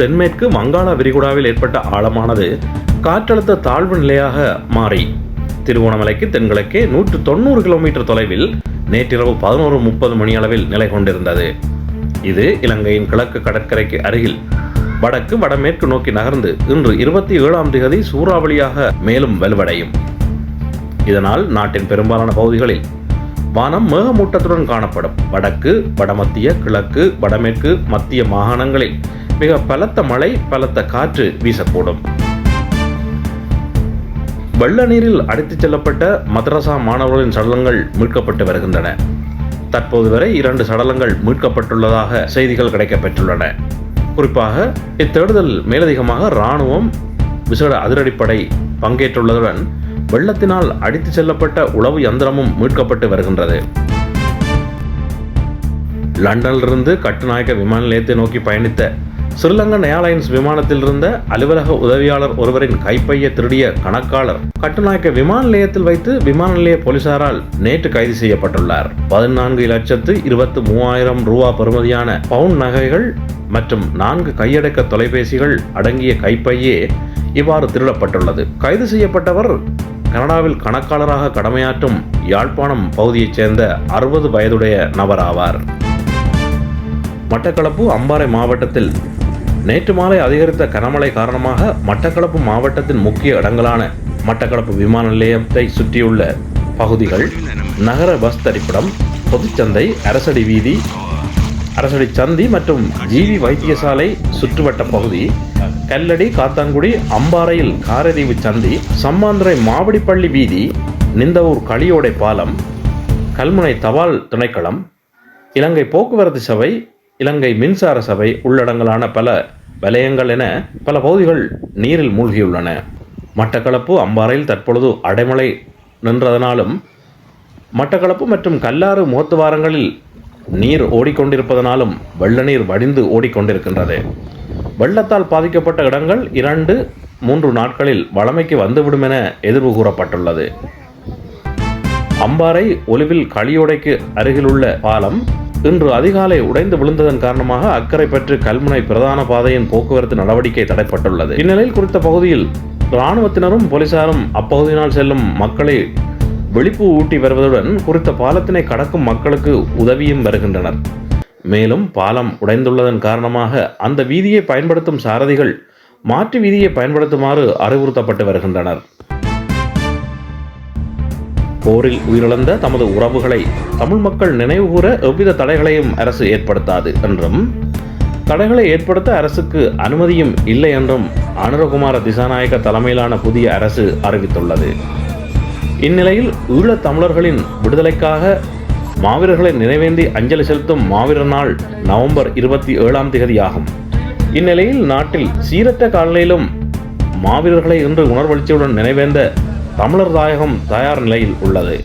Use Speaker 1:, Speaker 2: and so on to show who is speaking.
Speaker 1: தென்மேற்கு வங்காள விரிகுடாவில் ஏற்பட்ட ஆழமானது காற்றழுத்த தாழ்வு நிலையாக மாறி. திருவோணமலைக்கு தென்கிழக்கே நூற்று தொண்ணூறு கிலோமீட்டர் தொலைவில் நேற்றிரவு பதினோரு முப்பது மணி அளவில் நிலை கொண்டிருந்தது. இது இலங்கையின் கிழக்கு கடற்கரைக்கு அருகில் வடக்கு வடமேற்கு நோக்கி நகர்ந்து இன்று இருபத்தி ஏழாம் தேதி சூறாவளியாக மேலும் வலுவடையும். இதனால் நாட்டின் பெரும்பாலான பகுதிகளில் வானம் மேகமூட்டத்துடன் காணப்படும். வடக்கு வடமத்திய கிழக்கு வடமேற்கு மத்திய மாகாணங்களில் மிக பலத்த மழை பலத்த காற்று வீசக்கூடும். வெள்ள நீரில் அடித்துச் செல்லப்பட்ட மதரசா மாணவர்களின் சடலங்கள் மீட்கப்பட்டு வருகின்றன. தற்போது வரை இரண்டு சடலங்கள் மீட்கப்பட்டுள்ளதாக செய்திகள் கிடைக்கப்பெற்றுள்ளன. குறிப்பாக இத்தேடுதல் மேலதிகமாக இராணுவம் விசேட அதிரடிப்படை பங்கேற்றுள்ளதுடன் வெள்ளத்தினால் அடித்துச் செல்லப்பட்ட உளவு யந்திரமும் மீட்கப்பட்டு வருகின்றது. லண்டனிலிருந்து கட்டுநாயக்க விமான நிலையத்தை நோக்கி பயணித்த ஸ்ரீலங்கன் ஏர்லைன்ஸ் விமானத்தில் இருந்த அலுவலக உதவியாளர் ஒருவரின் கைப்பையை திருடிய கணக்காளர் கட்டுநாயக்க விமான நிலையத்தில் வைத்து விமான நிலைய போலீசாரால் நேற்று கைது செய்யப்பட்டுள்ளார். பதினான்கு லட்சத்து இருபத்தி மூவாயிரம் ரூபா பெறுமதியான பவுன் நகைகள் மற்றும் நான்கு கையடக்க தொலைபேசிகள் அடங்கிய கைப்பையே இவ்வாறு திருடப்பட்டுள்ளது. கைது செய்யப்பட்டவர் கனடாவில் கணக்காளராக கடமையாற்றும் யாழ்ப்பாணம் பகுதியைச் சேர்ந்த அறுபது வயதுடைய நபர் ஆவார். மட்டக்களப்பு அம்பாறை மாவட்டத்தில் நேற்று மாலை அதிகரித்த கனமழை காரணமாக மட்டக்களப்பு மாவட்டத்தின் முக்கிய இடங்களான மட்டக்களப்பு விமான நிலையத்தை சுற்றியுள்ள பகுதிகள் நகர பஸ் தரிப்பிடம் பொதுச்சந்தை அரசடி வீதி அரசடி சந்தி மற்றும் ஜிவி வைத்தியசாலை சுற்றுவட்ட பகுதி கல்லடி காத்தாங்குடி அம்பாறையில் காரதீவு சந்தி சம்மாந்துறை மாவடிப்பள்ளி வீதி நிந்தவூர் களியோடை பாலம் கல்முனை தபால் திணைக்களம் இலங்கை போக்குவரத்து சபை இலங்கை மின்சார சபை உள்ளடங்கலான பல வலயங்கள் என பல பகுதிகள் நீரில் மூழ்கியுள்ளன. மட்டக்களப்பு அம்பாறையில் தற்பொழுது அடைமழை நின்றதனாலும் மட்டக்களப்பு மற்றும் கல்லாறு முகத்துவாரங்களில் நீர் ஓடிக்கொண்டிருப்பதனாலும் வெள்ள நீர் வடிந்து ஓடிக்கொண்டிருக்கின்றது. வெள்ளத்தால் பாதிக்கப்பட்ட இடங்கள் இரண்டு மூன்று நாட்களில் வளமைக்கு வந்துவிடும் என எதிர்வு கூறப்பட்டுள்ளது. அம்பாறை ஒலிவில் களியோடைக்கு அருகிலுள்ள பாலம் இன்று அதிகாலை உடைந்து விழுந்ததன் காரணமாக அக்கறை பெற்று கல்முனை பிரதான பாதையின் போக்குவரத்து நடவடிக்கை தடைப்பட்டுள்ளது. இந்நிலையில் குறித்த பகுதியில் இராணுவத்தினரும் போலீசாரும் அப்பகுதியினால் செல்லும் மக்களை விழிப்பு ஊட்டி வருவதுடன் குறித்த பாலத்தினை கடக்கும் மக்களுக்கு உதவியும் வருகின்றனர். மேலும் பாலம் உடைந்துள்ளதன் காரணமாக அந்த வீதியை பயன்படுத்தும் சாரதிகள் மாற்று வீதியை பயன்படுத்துமாறு அறிவுறுத்தப்பட்டு வருகின்றனர். போரில் உயிரிழந்த தமது உறவுகளை தமிழ் மக்கள் நினைவுகூர எவ்வித தடைகளையும் அரசு ஏற்படுத்தாது என்றும் தடைகளை ஏற்படுத்த அரசுக்கு அனுமதியும் இல்லை என்றும் அனுரகுமார திசாநாயக்க தலைமையிலான புதிய அரசு அறிவித்துள்ளது. இந்நிலையில் ஈழ தமிழர்களின் விடுதலைக்காக மாவீரர்களை நினைவேந்தி அஞ்சலி செலுத்தும் மாவீரர் நாள் நவம்பர் இருபத்தி ஏழாம் தேதியாகும். இந்நிலையில் நாட்டில் சீரற்ற காலநிலையிலும் மாவீரர்களை இன்று உணர்வெழுச்சியுடன் நினைவேந்த தமிழர் தாயகம் தயார் நிலையில் உள்ளது.